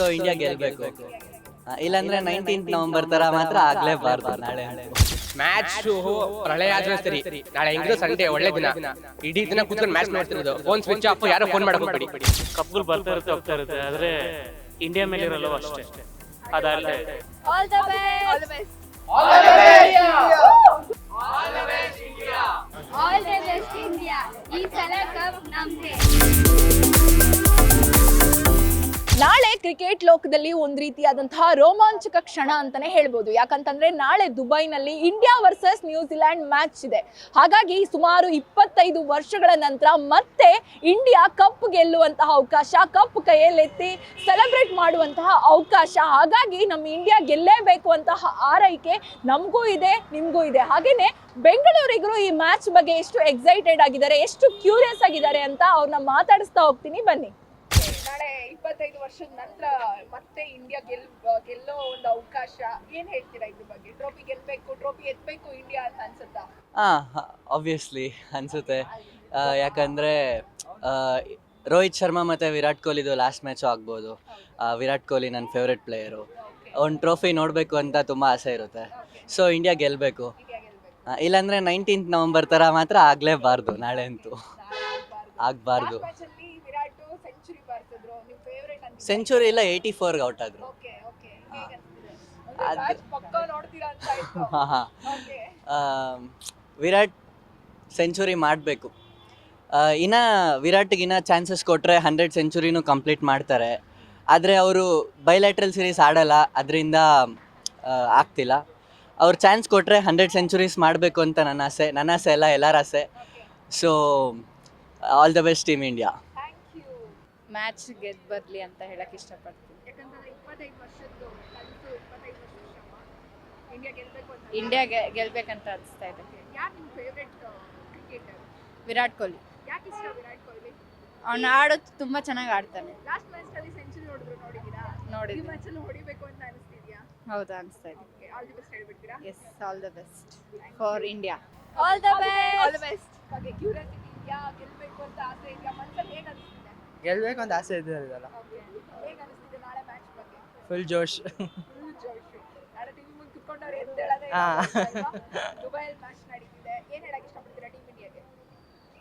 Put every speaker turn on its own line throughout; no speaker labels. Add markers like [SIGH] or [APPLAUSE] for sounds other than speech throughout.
So India ಗೆಲ್ಬೇಕು. ಇಲ್ಲಾಂದ್ರೆ nineteen November ತರ ಮಾತ್ರ ಆಗ್ಲೇಬಾರ್ದು ನಾಳೆ.
ಮ್ಯಾಚ್ ಪ್ರಳಯ ಆದ್ರೆ ಸರಿ. ನಾಳೆ ಹೆಂಗಿದ್ರು ಸಂಡೇ ಒಳ್ಳೆ ದಿನ. ಇಡೀ ದಿನ ಕೂತ್ಕೊಂಡು ಮ್ಯಾಚ್ ನೋಡ್ತಿರೋದು. ಫೋನ್ ಸ್ವಿಚ್ ಆಫ್ ಯಾರು ಫೋನ್ ಮಾಡಬೇಡಿ
ಕಪ್ಗಳು ಬರ್ತಾ ಇರುತ್ತೆ ಹೋಗ್ತಾ ಇರುತ್ತೆ. ಆದ್ರೆ ಇಂಡಿಯಾ ಮೇಲೆ ಇರಲ್ಲ ಅಷ್ಟೇ. ಅದಲ್ಲದೆ.
The best all the best India all the best India ಈ ಸಲ ಕಪ್ ನಮ್ದೇ.
ನಾಳೆ ಕ್ರಿಕೆಟ್ ಲೋಕದಲ್ಲಿ ಒಂದ್ ರೀತಿಯಾದಂತಹ ರೋಮಾಂಚಕ ಕ್ಷಣ ಅಂತಾನೆ ಹೇಳ್ಬೋದು. ಯಾಕಂತಂದ್ರೆ ನಾಳೆ ದುಬೈನಲ್ಲಿ ಇಂಡಿಯಾ ವರ್ಸಸ್ ನ್ಯೂಜಿಲ್ಯಾಂಡ್ ಮ್ಯಾಚ್ ಇದೆ. ಹಾಗಾಗಿ ಸುಮಾರು ಇಪ್ಪತ್ತೈದು ವರ್ಷಗಳ ನಂತರ ಮತ್ತೆ ಇಂಡಿಯಾ ಕಪ್ ಗೆಲ್ಲುವಂತಹ ಅವಕಾಶ, ಕಪ್ ಕೈಯಲ್ಲೆತ್ತಿ ಸೆಲೆಬ್ರೇಟ್ ಮಾಡುವಂತಹ ಅವಕಾಶ. ಹಾಗಾಗಿ ನಮ್ಮ ಇಂಡಿಯಾ ಗೆಲ್ಲೇಬೇಕು ಅಂತಹ ಆರೈಕೆ ನಮಗೂ ಇದೆ, ನಿಮಗೂ ಇದೆ. ಹಾಗೇನೆ ಬೆಂಗಳೂರಿಗರು ಈ ಮ್ಯಾಚ್ ಬಗ್ಗೆ ಎಷ್ಟು ಎಕ್ಸೈಟೆಡ್ ಆಗಿದ್ದಾರೆ, ಎಷ್ಟು ಕ್ಯೂರಿಯಸ್ ಆಗಿದ್ದಾರೆ ಅಂತ ಅವ್ರನ್ನ ಮಾತಾಡಿಸ್ತಾ ಹೋಗ್ತೀನಿ. ಬನ್ನಿ.
ನಾಳೆ ಇಪ್ಪತ್ತೈದು ವರ್ಷದ ನಂತರ ಮತ್ತೆ ಇಂಡಿಯಾ ಗೆಲ್ ಗೆಲ್ಲೋ ಒಂದು ಅವಕಾಶ. ಏನ್ ಹೇಳ್ತೀರಾ ಇದ್ರ ಬಗ್ಗೆ? ಟ್ರೋಫಿ ಗೆಲ್ಬೇಕು ಟ್ರೋಫಿ ಎತ್ಬೇಕು ಇಂಡಿಯಾ ಅಂತ ಅನ್ಸುತ್ತಾ?
ಹಾ ಆಬ್ವಿಯಸ್ಲಿ ಅನ್ಸುತ್ತೆ. ಯಾಕಂದ್ರೆ ರೋಹಿತ್ ಶರ್ಮಾ ಮತ್ತೆ ವಿರಾಟ್ ಕೊಹ್ಲಿದು ಲಾಸ್ಟ್ ಮ್ಯಾಚು ಆಗ್ಬೋದು. ವಿರಾಟ್ ಕೊಹ್ಲಿ ನನ್ನ ಫೇವ್ರೆಟ್ ಪ್ಲೇಯರು ಒಂದು ಟ್ರೋಫಿ ನೋಡಬೇಕು ಅಂತ ತುಂಬ ಆಸೆ ಇರುತ್ತೆ. ಸೊ ಇಂಡಿಯಾ ಗೆಲ್ಲಬೇಕು ಇಲ್ಲಾಂದ್ರೆ ನೈನ್ಟೀನ್ತ್ ನವೆಂಬರ್ ಥರ ಮಾತ್ರ ಆಗಲೇಬಾರ್ದು ನಾಳೆ ಅಂತೂ. ಆಗ್ಬಾರ್ದು
ಮ್ಯಾಚ್ ಅಲ್ಲಿ ವಿರಾಟ್ ಸೆಂಚುರಿ ಬಾರಿಸಿದ್ರು ನಿಮ್ ಫೇವರೇಟ್ ಅಂತ
ಸೆಂಚುರಿ ಇಲ್ಲ ಏಯ್ಟಿ ಫೋರ್ಗೆ ಔಟ್ ಆದ್ರು. ವಿರಾಟ್ ಸೆಂಚುರಿ ಮಾಡಬೇಕು. ಇನ್ನ ವಿರಾಟ್ ಇನ್ನ ಚಾನ್ಸಸ್ ಕೊಟ್ಟರೆ ಹಂಡ್ರೆಡ್ ಸೆಂಚುರಿನೂ ಕಂಪ್ಲೀಟ್ ಮಾಡ್ತಾರೆ. ಆದರೆ ಅವರು ಬೈಲ್ಯಾಟ್ರಲ್ ಸೀರೀಸ್ ಆಡಲ್ಲ ಅದರಿಂದ ಆಗ್ತಿಲ್ಲ. ಅವ್ರು ಚಾನ್ಸ್ ಕೊಟ್ಟರೆ ಹಂಡ್ರೆಡ್ ಸೆಂಚುರೀಸ್ ಮಾಡಬೇಕು ಅಂತ ನನ್ನ ಆಸೆ. ನನ್ನ ಆಸೆ ಅಲ್ಲ ಎಲ್ಲರ ಆಸೆ. So all the best team India
match ಗೆದ್ದು ಬರಲಿ ಅಂತ ಹೇಳಕ್ ಇಷ್ಟಪಡ್ತೀನಿ.
ಯಾಕಂತಂದ್ರೆ ಇಪ್ಪತ್ತೈದು ವರ್ಷದ್ದು ಕನಸು ಇಪ್ಪತ್ತೈದು ವರ್ಷದ ಶ್ರಮ. ಇಂಡಿಯಾ ಗೆಲ್ಬೇಕು ಅಂತ
ಇಂಡಿಯಾ ಗೆಲ್ಬೇಕಂತ ಅನಿಸ್ತಾ ಇದೆ.
ಯಾರು ನಿಮ್ ಫೇವರೇಟ್ ಕ್ರಿಕೆಟರ್
ವಿರಾಟ್ ಕೊಹ್ಲಿ.
ಯಾಕೆ ಇಷ್ಟ ವಿರಾಟ್ ಕೊಹ್ಲಿ?
ಅವ್ನು ಆಡೋದು ತುಂಬಾ ಚೆನ್ನಾಗಿ ಆಡ್ತಾನೆ.
ಲಾಸ್ಟ್ ಮ್ಯಾಚ್ ಅಲ್ಲಿ ಸೆಂಚುರಿ ನೋಡಿದ್ರು ನೋಡಿದೀರಾ? ಈ
ನೋಡಿದ್ವಿ
ಮ್ಯಾಚ್ ಅಲ್ಲಿ ಹೊಡಿಬೇಕು ಅಂತ ಅನಿಸ್ತಿದ್ಯಾ?
ಹೌದಾ ಅನಿಸ್ತಾ ಇದೆ.
Okay all the best ಹೇಳ್ಬಿಡ್ತೀರಾ?
Yes all the best for India.
All the best curiosity ಇದೆಯಾ ಗೆಲ್ಬೇಕು ಅಂತ ಆಸೆ ಇದೆಯಾ? ಮನಸ್ಸಲ್ಲಿ ಹೇಗೆ ಅನಿಸ್ತಿದೆ?
ಗೆಲ್ಬೇಕು ಅಂತ ಆಸೆ ಇದೆ ಇದೆಲ್ಲ full Josh.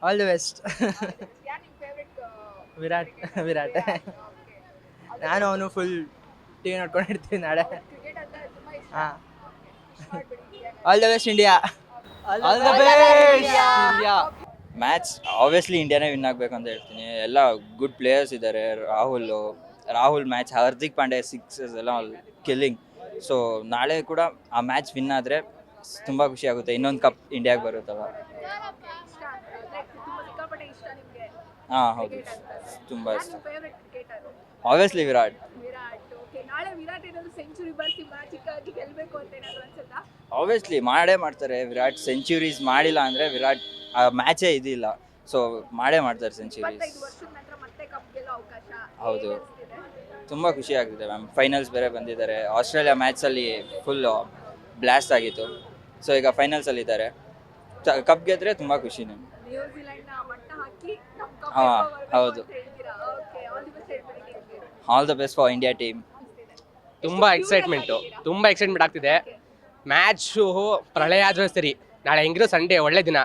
All the best Virat Virat. [LAUGHS] ನಾನು ಅವನು ಫುಲ್ ಟಿವಿ ನೋಡ್ಕೊಂಡಿರ್ತೀನಿ ನಾಳೆ. ಹಾಂ. All the best India
all the best India
match obviously ಇಂಡಿಯಾನೇ win ಆಗಬೇಕು ಅಂತ ಹೇಳ್ತೀನಿ. ಎಲ್ಲ ಗುಡ್ ಪ್ಲೇಯರ್ಸ್ ಇದ್ದಾರೆ ರಾಹುಲ್ ರಾಹುಲ್ ಮ್ಯಾಚ್ ಹಾರ್ದಿಕ್ ಪಾಂಡೆ ಸಿಕ್ಸಸ್ ಎಲ್ಲ ಕಿಲ್ಲಿಂಗ್ ಸೊ ನಾಳೆ ಕೂಡ ಆ ಮ್ಯಾಚ್ ವಿನ್ ಆದರೆ ತುಂಬ ಖುಷಿ ಆಗುತ್ತೆ. ಇನ್ನೊಂದು ಕಪ್ ಇಂಡಿಯಾಗೆ ಬರುತ್ತಲ್ಲ ಹಾಂ, ಹೌದು. ತುಂಬ ಇಷ್ಟ. ಆಬ್ವಿಯಸ್ಲಿ ವಿರಾಟ್. ಆಬ್ವಿಯಸ್ಲಿ ಮಾಡೇ ಮಾಡ್ತಾರೆ. ವಿರಾಟ್ ಸೆಂಚುರೀಸ್ ಮಾಡಿಲ್ಲ ಅಂದರೆ ವಿರಾಟ್ ಆ ಮ್ಯಾಚೇ ಇದಿಲ್ಲ. ಸೊ ಮಾಡೇ ಮಾಡ್ತಾರೆ ಸೆಂಚುರಿ
ಇಪ್ಪತ್ತೈದು ವರ್ಷದ ನಂತರ ಮತ್ತೆ ಕಪ್ ಗೆಲ್ಲೋ ಅವಕಾಶ
ಹೌದು. ತುಂಬ ಖುಷಿ ಆಗ್ತಿದೆ ಮ್ಯಾಮ್ ಫೈನಲ್ಸ್ ಬೇರೆ ಬಂದಿದ್ದಾರೆ. ಆಸ್ಟ್ರೇಲಿಯಾ ಮ್ಯಾಚಲ್ಲಿ ಫುಲ್ ಬ್ಲಾಸ್ಟ್ ಆಗಿತ್ತು. ಸೊ ಈಗ ಫೈನಲ್ಸಲ್ಲಿ ಇದ್ದಾರೆ. ಕಪ್ ಗೆದ್ರೆ ತುಂಬ ಖುಷಿ
ನ್ಯೂಜಿಲೆಂಡ್
ಹಾಂ ಹೌದು.
ಹೇಳ್ತೀರಾ? ಓಕೆ ಆಲ್ ದಿ ಬೆಸ್ಟ್ ಹೇಳ್ಬಿಡಿ ನಿಮ್ಗೆ
all the best for India team
ತುಂಬಾ ಎಕ್ಸೈಟ್ಮೆಂಟು ತುಂಬಾ ಎಕ್ಸೈಟ್ಮೆಂಟ್ ಆಗ್ತಿದೆ. ಮ್ಯಾಚು ಪ್ರಳಯ ಆದರೂ ಸರಿ. ನಾಳೆ ಹೆಂಗಿರೋ ಸಂಡೇ ಒಳ್ಳೆ ದಿನ.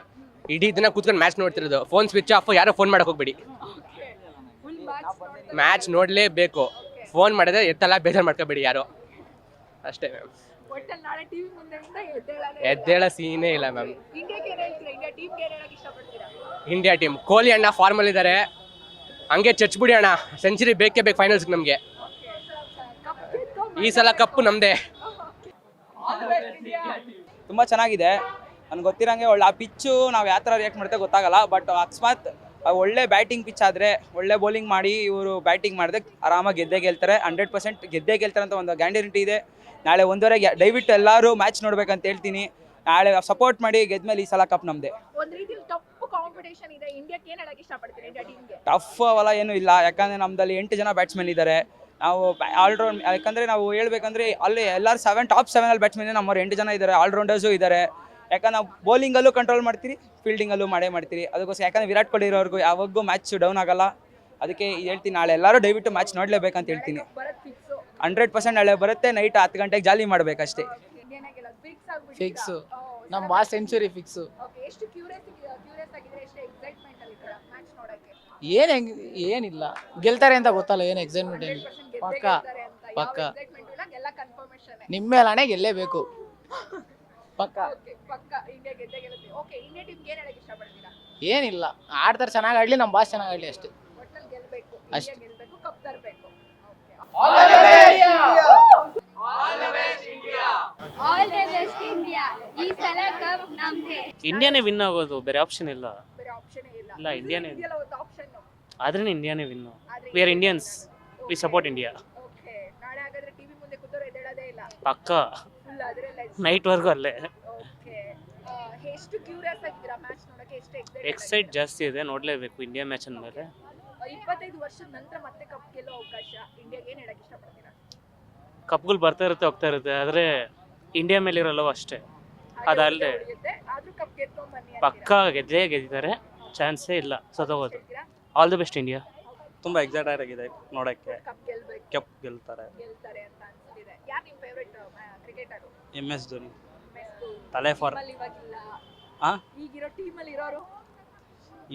ಇಡೀ ದಿನ ಕೂತ್ಕೊಂಡು ಮ್ಯಾಚ್ ನೋಡ್ತಿರೋದು. ಫೋನ್ ಸ್ವಿಚ್ ಆಫ್ ಯಾರೋ ಫೋನ್ ಮಾಡಕ್ ಹೋಗ್ಬೇಡಿ.
ಮ್ಯಾಚ್
ನೋಡ್ಲೇಬೇಕು. ಫೋನ್ ಮಾಡಿದ್ರೆ ಎತ್ತಲ್ಲ ಬೇಜಾರು ಮಾಡ್ಕೋಬೇಡಿ ಯಾರು. ಅಷ್ಟೇ ಮ್ಯಾಮ್ ಎದ್ದೇಳ ಸೀನೇ ಇಲ್ಲ ಮ್ಯಾಮ್
ಇಂಡಿಯಾ
ಟೀಮ್ ಕೊಹ್ಲಿ ಅಣ್ಣ ಫಾರ್ಮಲ್ ಇದ್ದಾರೆ ಹಂಗೆ ಚಚ್ಬಿಡಿ ಅಣ್ಣ. ಸೆಂಚುರಿ ಬೇಕೇ ಬೇಕು ಫೈನಲ್ಸ್ ನಮಗೆ. ಈ ಸಲ ಕಪ್ಪು ನಮ್ದೇ.
ತುಂಬಾ ಚೆನ್ನಾಗಿದೆ. ನನಗೆ ಗೊತ್ತಿರಂಗೆ ಒಳ್ಳೆ ಆ ಪಿಚ್ಚು ನಾವು ಯಾವ ಥರ ರಿಯಾಕ್ಟ್ ಮಾಡ್ತೇವೆ ಗೊತ್ತಾಗಲ್ಲ ಬಟ್ ಅಕಸ್ಮಾತ್ ಒಳ್ಳೆ ಬ್ಯಾಟಿಂಗ್ ಪಿಚ್ ಆದರೆ ಒಳ್ಳೆ ಬೌಲಿಂಗ್ ಮಾಡಿ ಇವರು ಬ್ಯಾಟಿಂಗ್ ಮಾಡಿದೆ ಆರಾಮಾಗಿ ಗೆದ್ದೇ ಗೆಲ್ತಾರೆ. ಹಂಡ್ರೆಡ್ ಪರ್ಸೆಂಟ್ ಗೆದ್ದೇ ಗೆಲ್ತಾರೆ ಅಂತ ಒಂದು ಗ್ಯಾರಂಟಿ ಇದೆ. ನಾಳೆ ಒಂದೂವರೆಗೆ ದಯವಿಟ್ಟು ಎಲ್ಲರೂ ಮ್ಯಾಚ್ ನೋಡ್ಬೇಕಂತ ಹೇಳ್ತೀನಿ. ನಾಳೆ ಸಪೋರ್ಟ್ ಮಾಡಿ ಗೆದ್ಮೇಲೆ ಈ ಸಲ ಕಪ್
ನಮ್ದೆ. ಟಫ್ ಅವಲ್ಲ ಏನ್
ಟಫ್ ಅವೆಲ್ಲ ಇಲ್ಲ. ಯಾಕಂದ್ರೆ ನಮ್ಮದಲ್ಲಿ ಎಂಟು ಜನ ಬ್ಯಾಟ್ಸ್ಮನ್ ಇದ್ದಾರೆ ನಾವು ಆಲ್ರೌಂಡ್ ಯಾಕಂದ್ರೆ ನಾವು ಹೇಳ್ಬೇಕಂದ್ರೆ ಅಲ್ಲಿ ಎಲ್ಲರೂ ಸೆವೆನ್ ಟಾಪ್ ಸೆವೆನಲ್ಲಿ ಬ್ಯಾಟ್ಸ್ಮನ್ ನಮ್ಮವ್ರು ಎಂಟು ಜನ ಇದ್ದಾರೆ ಆಲ್ರೌಂಡರ್ಸು ಇದ್ದಾರೆ ಯಾಕಂದ್ರೆ ನಾವು ಬೌಲಿಂಗಲ್ಲೂ ಕಂಟ್ರೋಲ್ ಮಾಡ್ತೀರಿ ಫೀಲ್ಡಿಂಗಲ್ಲೂ ಮಾಡೇ ಮಾಡ್ತೀರಿ. ಅದಕ್ಕೋಸ್ಕರ ಯಾಕಂದ್ರೆ ವಿರಾಟ್ ಕೊಹ್ಲಿ ಇರೋರ್ಗು ಯಾವಾಗೂ ಮ್ಯಾಚ್ ಡೌನ್ ಆಗಲ್ಲ. ಅದಕ್ಕೆ ಹೇಳ್ತೀನಿ ನಾಳೆ ಎಲ್ಲರೂ ದಯವಿಟ್ಟು ಮ್ಯಾಚ್ ನೋಡಲೇಬೇಕಂತ ಹೇಳ್ತೀನಿ. ಹಂಡ್ರೆಡ್ ಪರ್ಸೆಂಟ್ ನಾಳೆ ಬರುತ್ತೆ ನೈಟ್ ಹತ್ತು ಗಂಟೆಗೆ ಜಾಲಿ ಮಾಡ್ಬೇಕು
ಅಷ್ಟೇ ಗೆಲ್ಲೋದು ಫಿಕ್ಸ್.
ನಮ್ಮ ಬಾಸ್ ಸೆಂಚುರಿ ಫಿಕ್ಸು
ಏನು ಎಷ್ಟು ಕ್ಯೂರಿಯಸ್ ಕ್ಯೂರಿಯಸ್ ಆಗಿದ್ರೆ ಎಷ್ಟು ಎಕ್ಸೈಟ್ಮೆಂಟ್ ಅಲ್ಲಿ ಮ್ಯಾಚ್ ನೋಡಕ್ಕೆ?
ಏನ್ ಹೆಂಗ್ ಏನಿಲ್ಲ. ಗೆಲ್ತಾರೆ ಅಂತ ಗೊತ್ತಲ್ಲ ಏನು ಎಕ್ಸೈಟ್ಮೆಂಟ್ ಏನು
100%
ಪಕ್ಕ
ಗೆಲ್ತಾರೆ ಅಂತ.
ಪಕ್ಕ.
ಎಕ್ಸೈಟ್ಮೆಂಟ್ ಇಲ್ಲ ಎಲ್ಲ ಕನ್ಫರ್ಮೇಶನ್
ನಿಮ್ಮ ಮೇಲೆ ಹಣೆ ಗೆಲ್ಲೇಬೇಕು. ಪಕ್ಕ.
ಪಕ್ಕ. ಇಂಡಿಯಾ ಗೆದ್ದೇ ಗೆಲ್ಲುತ್ತೆ ಓಕೆ ಇಂಡಿಯಾ ಟೀಮ್ ಏನ್ ಹೇಳಕ್ ಇಷ್ಟಪಡ್ತೀರಾ?
ಏನಿಲ್ಲ. ಆಡ್ತಾರೆ ಚೆನ್ನಾಗಿ ಆಡ್ಲಿ ನಮ್ಮ ಬಾಸ್ ಚೆನ್ನಾಗಿ ಆಡ್ಲಿ ಅಷ್ಟೇ.
ಒಟ್ನಲ್ಲಿ
ಅಷ್ಟೇ.
ಇಂಡಿಯಾ ಗೆಲ್ಬೇಕು ಕಪ್ ತರಬೇಕು.
ಆಲ್ ದ ಬೆಸ್ಟ್ ಇಂಡಿಯಾ ಈ ಸಲ ಕಪ್ ನಮ್ದೇ.
ಇಂಡಿಯಾನೇ ವಿನ್ ಆಗೋದು ಬೇರೆ ಆಪ್ಷನ್ ಇಲ್ಲ.
ಬೇರೆ ಆಪ್ಷನ್ ಇಲ್ಲ.
ಇಲ್ಲ, ಇಂಡಿಯಾನೇ ಆದ್ರೆ ಇಂಡಿಯಾನೇ win we are Indians we support India
okay ನಾಳೆ ಹಾಗಾದ್ರೆ ಟಿವಿ ಮುಂದೆ ಕೂತವ್ರು ಎದ್ದೇಳೋದೇ ಇಲ್ಲ.
ಪಕ್ಕ.
ಫುಲ್ ವರ್ಗು
ನೈಟ್ವರೆಗೂ ಅಲ್ಲೇ.
ಓಕೆ ಎಷ್ಟು ಕ್ಯೂರಿಯಸ್ ಆಗಿದ್ದೀರಾ ಮ್ಯಾಚ್ ನೋಡಕ್ಕೆ ಎಷ್ಟು ಎಕ್ಸೈಟ್
ಎಕ್ಸೈಟ್ ಜಾಸ್ತಿ ಇದೆ ನೋಡಲೇಬೇಕು ಇಂಡಿಯಾ ಮ್ಯಾಚ್ ಅಂದಮೇಲೆ.
ಇಪ್ಪತ್ತೈದು ವರ್ಷದ ನಂತರ ಮತ್ತೆ ಕಪ್ ಗೆಲ್ಲೋ ಅವಕಾಶ. ಇಂಡಿಯಾಗೆ ಏನ್ ಹೇಳಕ್ ಇಷ್ಟಪಡ್ತೀರಾ?
ಕಪ್ಗಳು ಬರ್ತಾ ಇರುತ್ತೆ ಹೋಗ್ತಾ ಇರುತ್ತೆ. ಆದರೆ ಇಂಡಿಯಾ ಮೇಲೆ ಇರಲ್ಲವೋ ಅಷ್ಟೇ ಅದಲ್ಲದೆ
ಆದ್ರೂ ಕಪ್ ಗೆದ್ಕೊಂಡ್ ಬನ್ನಿ
ಪಕ್ಕ ಗೆದ್ದೇ ಗೆದ್ದಿದ್ದಾರೆ. ಚಾನ್ಸೇ ಇಲ್ಲ. ಸತೋಗೋದು ಆಲ್ ದ ಬೆಸ್ಟ್ ಇಂಡಿಯಾ
ತುಂಬ ಎಕ್ಸೈಟ್ ಆಗಿದೆ ನೋಡಕ್ಕೆ.
ಕಪ್
ಗೆಲ್ತಾರೆ.
ಗೆಲ್ತಾರೆ ಅಂತ ಅನ್ಸ್ತಿದೆ. ಯಾರು ನಿಮ್ favourite cricketer
M S Dhoni. ತಲೆ ಫಾರ್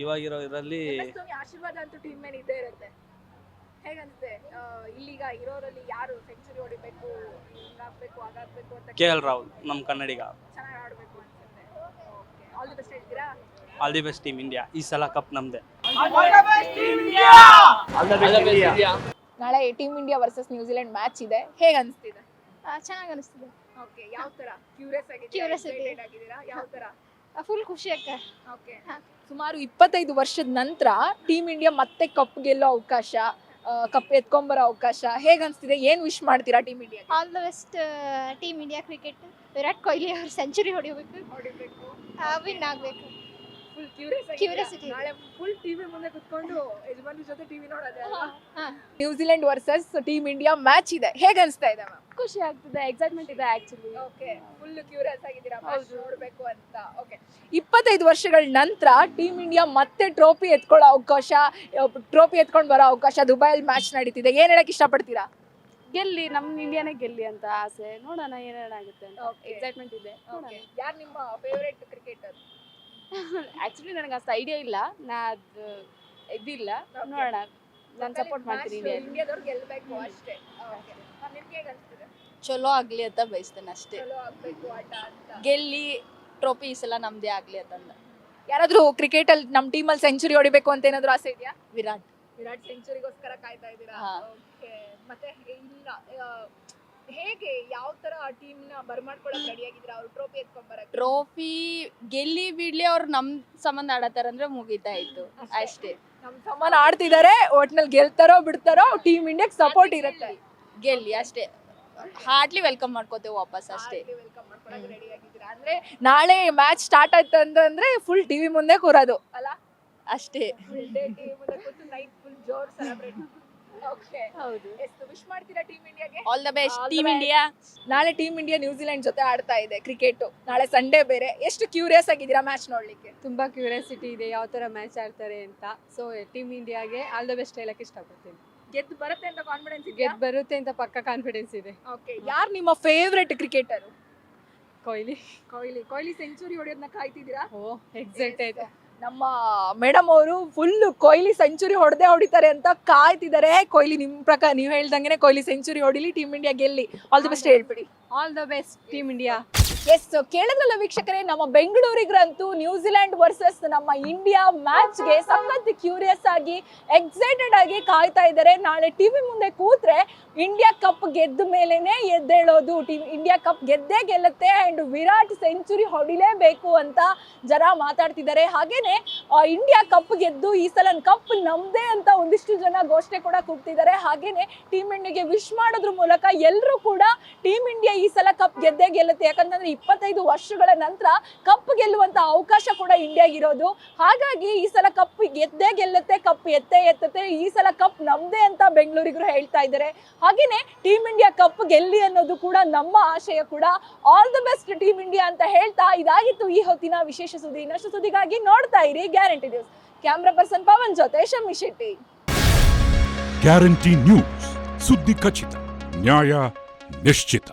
ಇವಾಗಿರೋ ಇದರಲ್ಲಿ
ಆಶೀರ್ವಾದ ಅಂತೂ ಟೀಮ್ ಮೇಲೆ ಇದ್ದೇ ಇರುತ್ತೆ. ಇಲ್ಲಿಗ ಇರೋರಲ್ಲಿ ಯಾರು ಸೆಂಚುರಿ ಹೊಡಿಬೇಕು ಹಿಂಗಾಗ್ಬೇಕು ಹಾಗಾಗ್ಬೇಕು ಅಂತ
ಕೆ ಎಲ್ ರಾಹುಲ್ ನಮ್ಮ ಕನ್ನಡಿಗ.
ಚೆನ್ನಾಗಿ ಆಡ್ಬೇಕು ಅನ್ಸುತ್ತೆ. ಆಲ್ ದಿ ಬೆಸ್ಟ್ ಹೇಳ್ತೀರಾ?
All the best team India ಈ ಸಲ ಕಪ್ ನಮ್ದೆ.
ನಾಳೆ team India versus New Zealand match ಇದೆ. ಹೇಗೆ ಅನಿಸ್ತಿದೆ?
ಚೆನ್ನಾಗಿ ಅನಿಸ್ತಿದೆ.
ಓಕೆ ಯಾವ ತರ? ಕ್ಯೂರಿಯಸ್ ಆಗಿದ್ದೀರಾ?
Curiosity.
excited ಆಗಿದ್ದೀರಾ? ಯಾವ ತರ?
ಫುಲ್ ಖುಷಿ ಅಕ್ಕ.
ಓಕೆ
ಸುಮಾರು ಇಪ್ಪತ್ತೈದು ವರ್ಷದ ನಂತರ ಟೀಮ್ ಇಂಡಿಯಾ ಮತ್ತೆ ಕಪ್ ಗೆಲ್ಲೋ ಅವಕಾಶ ಕಪ್ ಎತ್ಕೊಂಬರೋ ಅವಕಾಶ. ಹೇಗೆ ಅನಿಸ್ತಿದೆ? ಏನು ವಿಶ್ ಮಾಡ್ತೀರಾ team India
all the best team India cricket Virat Kohli ಅವರು ಸೆಂಚುರಿ ಹೊಡಿಬೇಕು.
ಹೊಡಿಬೇಕು.
ವಿನ್ ಆಗಬೇಕು.
ಫುಲ್ ಕ್ಯೂರಿಯಸ್ ನಾಳೆ ಫುಲ್ ಟಿವಿ ಮುಂದೆ ಕುತ್ಕೊಂಡು ಯಜಮಾನಿ ಜೊತೆ ಟಿವಿ ನೋಡೋದೇ
New Zealand versus team India match ಇದೆ. ಹೇಗೆ ಅನಿಸ್ತಾ ಇದೆ ಮ್ಯಾಮ್
ಖುಷಿ ಆಗ್ತಿದೆ ಎಕ್ಸೈಟ್ಮೆಂಟ್ ಇದೆ ಆಕ್ಚುಲಿ
ಓಕೆ ಫುಲ್ ಕ್ಯೂರಿಯಸ್ ಆಗಿದ್ದೀರಾ? ಮ್ಯಾಚ್ ನೋಡ್ಬೇಕು ಅಂತ. ಓಕೆ
ಇಪ್ಪತ್ತೈದು ವರ್ಷಗಳ ನಂತರ ಟೀಮ್ ಇಂಡಿಯಾ ಮತ್ತೆ ಟ್ರೋಫಿ ಎತ್ಕೊಳ್ಳೋ ಅವಕಾಶ ಟ್ರೋಫಿ ಎತ್ಕೊಂಡು ಬರೋ ಅವಕಾಶ ದುಬೈಯಲ್ಲಿ ಮ್ಯಾಚ್ ನಡೀತಿದೆ. ಏನ್ ಹೇಳಕ್ ಇಷ್ಟಪಡ್ತೀರಾ?
ಗೆಲ್ಲಿ ನಮ್ಮ ಇಂಡಿಯಾನೇ ಗೆಲ್ಲಿ ಅಂತ ಆಸೆ. ನೋಡೋಣ ಏನೇನಾಗುತ್ತೆ ಅಂತ. ಎಕ್ಸೈಟ್ಮೆಂಟ್ ಇದೆ.
ಓಕೆ ಯಾರು ನಿಮ್ಮ ಫೇವರೇಟ್ ಕ್ರಿಕೆಟರ್
ಆಕ್ಚುಲಿ ನನಗೆ ಅಷ್ಟು ಐಡಿಯಾ ಇಲ್ಲ. ನಾ ಅದು ಇದಿಲ್ಲ. ನೋಡೋಣ. ನಾನು ಸಪೋರ್ಟ್ ಮಾಡ್ತೀನಿ
ಇಂಡಿಯಾದವ್ರು ಅಷ್ಟೇ. ಓಕೆ ನಿಮ್ಗೆ ಹೇಗೆ ಅನ್ಸ್ತಿದೆ
ಚಲೋ ಆಗ್ಲಿ ಅಂತ ಬಯಸ್ತೇನೆ ಅಷ್ಟೇ.
ಚಲೋ ಆಗ್ಬೇಕು ಆಟ ಅಂತ.
ಗೆಲ್ಲಿ ಟ್ರೋಫೀಸ್ ಎಲ್ಲಾ ನಮ್ದೇ ಆಗ್ಲಿ ಅಂತಂದ.
ಯಾರಾದ್ರೂ ಕ್ರಿಕೆಟ್ ಅಲ್ಲಿ ನಮ್ಮ ಟೀಮ್ ಅಲ್ಲಿ ಸೆಂಚುರಿ ಹೊಡಿಬೇಕು ಅಂತ ಏನಾದ್ರು ಆಸೆ ಇದೆಯಾ?
ವಿರಾಟ್.
ವಿರಾಟ್ ಸೆಂಚುರಿಗೋಸ್ಕರ ಕಾಯ್ತಾ ಇದ್ದೀರಾ?
ಹಾ.
ಓಕೆ ಮತ್ತೆ ಇಲ್ಲ. ಹೇಗೆ ಯಾವ ತರ ಟೀಮ್ನ ಬರ್ಮಾಡ್ಕೊಳಕ್ ರೆಡಿ ಆಗಿದ್ರೆ? ಅವ್ರು ಟ್ರೋಫಿ ಎತ್ಕೊಂಡ್ ಬರಕ್
ಟ್ರೋಫಿ ಗೆಲ್ಲಿ ಬಿಡ್ಲಿ ಅವ್ರು ನಮ್ ಸಂಬಂಧ ಆಡತಾರಂದ್ರೆ ಮುಗಿತಾಯ್ತು ಅಷ್ಟೇ.
ನಮ್ ಸಮಾನ ಆಡ್ತಿದ್ದಾರೆ ಒಟ್ನಲ್ಲಿ ಗೆಲ್ತಾರೋ ಬಿಡ್ತಾರೋ ಟೀಮ್ ಇಂಡಿಯಾ ಸಪೋರ್ಟ್ ಇರುತ್ತೆ.
ಗೆಲ್ಲಿ. ಅಷ್ಟೇ. ಹಾರ್ಡ್ಲಿ ವೆಲ್ಕಮ್ ಮಾಡ್ಕೋತೇವೆ ವಾಪಸ್ ಅಷ್ಟೇ.
ವೆಲ್ಕಮ್ ಮಾಡ್ಕೊಳಕ್ ರೆಡಿ ಆಗಿದ್ರೆ ಅಂದ್ರೆ
ನಾಳೆ ಮ್ಯಾಚ್ ಸ್ಟಾರ್ಟ್ ಆಯ್ತು ಅಂತಂದ್ರೆ ಫುಲ್ ಟಿವಿ ಮುಂದೆ ಕೂರೋದು.
ಅಲ್ಲ?
ಅಷ್ಟೇ.
ಫುಲ್ ಡೇ ಟಿವಿ ಮುಂದೆ ಕೂತು ನೈಟ್ ಫುಲ್ ಜೋರ್ ಸೆಲೆಬ್ರೇಟ್ ಓಕೆ
ಹೌದು.
ಎಷ್ಟು ವಿಶ್ ಮಾಡ್ತೀರಾ ಟೀಮ್ ಇಂಡಿಯಾಗೆ
all the best
All the
team
best.
India
ನಾಳೆ ಟೀಮ್ ಇಂಡಿಯಾ ನ್ಯೂಜಿಲೆಂಡ್ ಜೊತೆ ಆಡ್ತಾ ಇದೆ ಕ್ರಿಕೆಟ್ ನಾಳೆ ಸಂಡೇ ಬೇರೆ. ಎಷ್ಟು ಕ್ಯೂರಿಯಸ್ ಆಗಿದ್ದೀರಾ ಮ್ಯಾಚ್ ನೋಡ್ಲಿಕ್ಕೆ?
ತುಂಬಾ ಕ್ಯೂರಿಯಾಸಿಟಿ ಇದೆ ಯಾವ ತರ ಮ್ಯಾಚ್ ಆಡ್ತಾರೆ ಅಂತ. ಸೊ ಟೀಮ್ ಇಂಡಿಯಾಗೆ ಆಲ್ ದ ಬೆಸ್ಟ್ ಹೇಳಕ್ ಇಷ್ಟಪಡ್ತೀನಿ.
ಗೆದ್ದು ಬರುತ್ತೆ ಅಂತ ಕಾನ್ಫಿಡೆನ್ಸ್ ಇದೆ
ಗೆದ್ ಬರುತ್ತೆ ಅಂತ ಪಕ್ಕ ಕಾನ್ಫಿಡೆನ್ಸ್ ಇದೆ.
ಓಕೆ
ಯಾರು ನಿಮ್ಮ favourite cricketer
Kohli.
Kohli. Kohli century ಹೊಡೆಯೋದನ್ನ ಕಾಯ್ತಿದ್ದೀರಾ?
ಓ ಎಕ್ಸೈಟೆಡ್
ನಮ್ಮ ಮೇಡಮ್ ಅವರು ಫುಲ್ ಕೊಹ್ಲಿ ಸೆಂಚುರಿ ಹೊಡೆದೇ ಹೊಡಿತಾರೆ ಅಂತ ಕಾಯ್ತಿದ್ದಾರೆ. ಕೊಹ್ಲಿ ನಿಮ್ ಪ್ರಕಾರ ನೀವು ಹೇಳ್ದಂಗೆ ಕೊಹ್ಲಿ ಸೆಂಚುರಿ ಹೊಡಿಲಿ ಟೀಮ್ ಇಂಡಿಯಾ ಗೆಲ್ಲಿ. ಆಲ್ ದಿ ಬೆಸ್ಟ್ ಹೇಳ್ಬಿಡಿ.
All the best team India.
Yes ಕೇಳಿದ್ರಲ್ಲ ವೀಕ್ಷಕರೇ, ನಮ್ಮ ಬೆಂಗಳೂರಿಗ್ರಂತೂ ನ್ಯೂಜಿಲೆಂಡ್ ವರ್ಸಸ್ ನಮ್ಮ ಇಂಡಿಯಾ ಮ್ಯಾಚ್ಗೆ ಸಖತ್ ಕ್ಯೂರಿಯಸ್ ಆಗಿ ಎಕ್ಸೈಟೆಡ್ ಆಗಿ ಕಾಯ್ತಾ ಇದ್ದಾರೆ. ನಾಳೆ ಟಿವಿ ಮುಂದೆ ಕೂತ್ರೆ ಇಂಡಿಯಾ ಕಪ್ ಗೆದ್ದ ಮೇಲೇನೆ ಎದ್ದೇಳೋದು. ಟೀಮ್ ಇಂಡಿಯಾ ಕಪ್ ಗೆದ್ದೇ ಗೆಲ್ಲುತ್ತೆ ಅಂಡ್ ವಿರಾಟ್ ಸೆಂಚುರಿ ಹೊಡಿಲೇಬೇಕು ಅಂತ ಜನ ಮಾತಾಡ್ತಿದ್ದಾರೆ. ಹಾಗೇನೆ ಇಂಡಿಯಾ ಕಪ್ ಗೆದ್ದು ಈ ಸಲ ಕಪ್ ನಮ್ದೇ ಅಂತ ಒಂದಿಷ್ಟು ಜನ ಘೋಷಣೆ ಕೂಡ ಕೂಗ್ತಿದ್ದಾರೆ ಹಾಗೇನೆ ಟೀಮ್ ಇಂಡಿಯಾಗೆ ವಿಶ್ ಮಾಡೋದ್ರ ಮೂಲಕ ಎಲ್ಲರೂ ಕೂಡ ಟೀಮ್ ಇಂಡಿಯಾ ಈ ಸಲ ಕಪ್ ಗೆದ್ದೇ ಗೆಲ್ಲುತ್ತೆ. ಯಾಕಂತಂದ್ರೆ ಇಪ್ಪತ್ತೈದು ವರ್ಷಗಳ ನಂತರ ಕಪ್ ಗೆಲ್ಲುವಂತ ಅವಕಾಶ ಕೂಡ ಇಂಡಿಯಾಗಿರೋದು ಹಾಗಾಗಿ ಈ ಸಲ ಕಪ್ ಗೆದ್ದೇ ಗೆಲ್ಲುತ್ತೆ ಕಪ್ ಎತ್ತೇ ಎತ್ತುತ್ತೆ, ಈ ಸಲ ಕಪ್ ನಮ್ದೇ ಅಂತ ಬೆಂಗಳೂರಿಗರು ಹೇಳ್ತಾ ಇದ್ದಾರೆ. ಹಾಗೇನೆ ಟೀಮ್ ಇಂಡಿಯಾ ಕಪ್ ಗೆಲ್ಲಿ ಅನ್ನೋದು ಕೂಡ ನಮ್ಮ ಆಶಯ ಕೂಡ. All the best team India ಅಂತ ಹೇಳ್ತಾ ಇದಾಗಿತ್ತು ಈ ಹೊತ್ತಿನ ವಿಶೇಷ ಸುದ್ದಿ. ಇನ್ನಷ್ಟು ಸುದ್ದಿಗಾಗಿ ನೋಡ್ತಾ ಇರಿ guarantee news camera person Pavan ಜೊತೆ ಶಮ್ಮಿ ಶೆಟ್ಟಿ.
ಗ್ಯಾರಂಟಿ ನ್ಯೂಸ್ ಸುದ್ದಿ ಖಚಿತ, ನ್ಯಾಯ ನಿಶ್ಚಿತ.